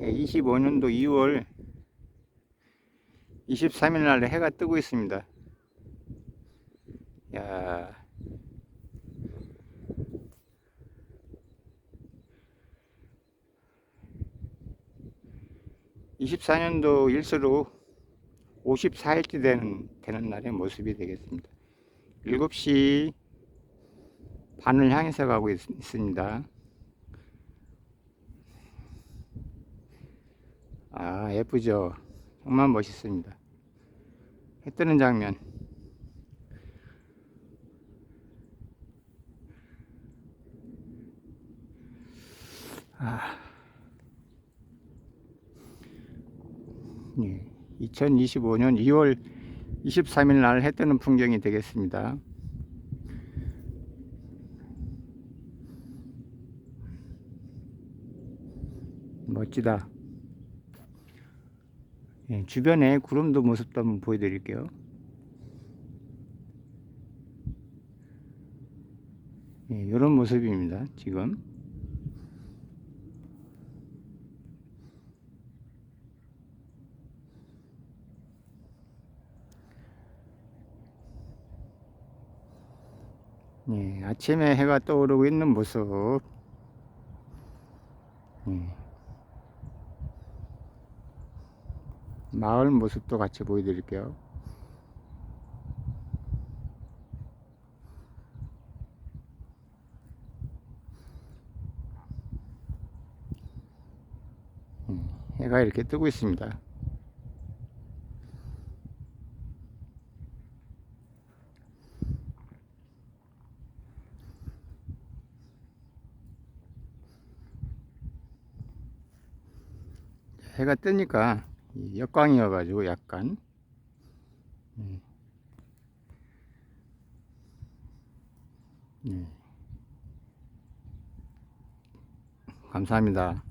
25년도 2월 23일 날 해가 뜨고 있습니다. 야. (24년도) 일수로 (54일째) 되는, 되는 날의 모습이 되겠습니다 (7시) 반을 향해서 가고 있, 있습니다 아 예쁘죠? 정말 멋있습니다. 해 뜨는 장면. 아, 예, 2025년 2월 23일 날 해 뜨는 풍경이 되겠습니다. 멋지다 예, 주변에 구름도 모습도 한번 보여드릴게요. 예, 이런 모습입니다. 지금. 예, 아침에 해가 떠오르고 있는 모습. 예. 마을 모습도 같이 보여드릴게요. 음, 해가 이렇게 뜨고 있습니다. 해가 뜨니까 이 역광이어가지고 약간 음. 네. 감사합니다.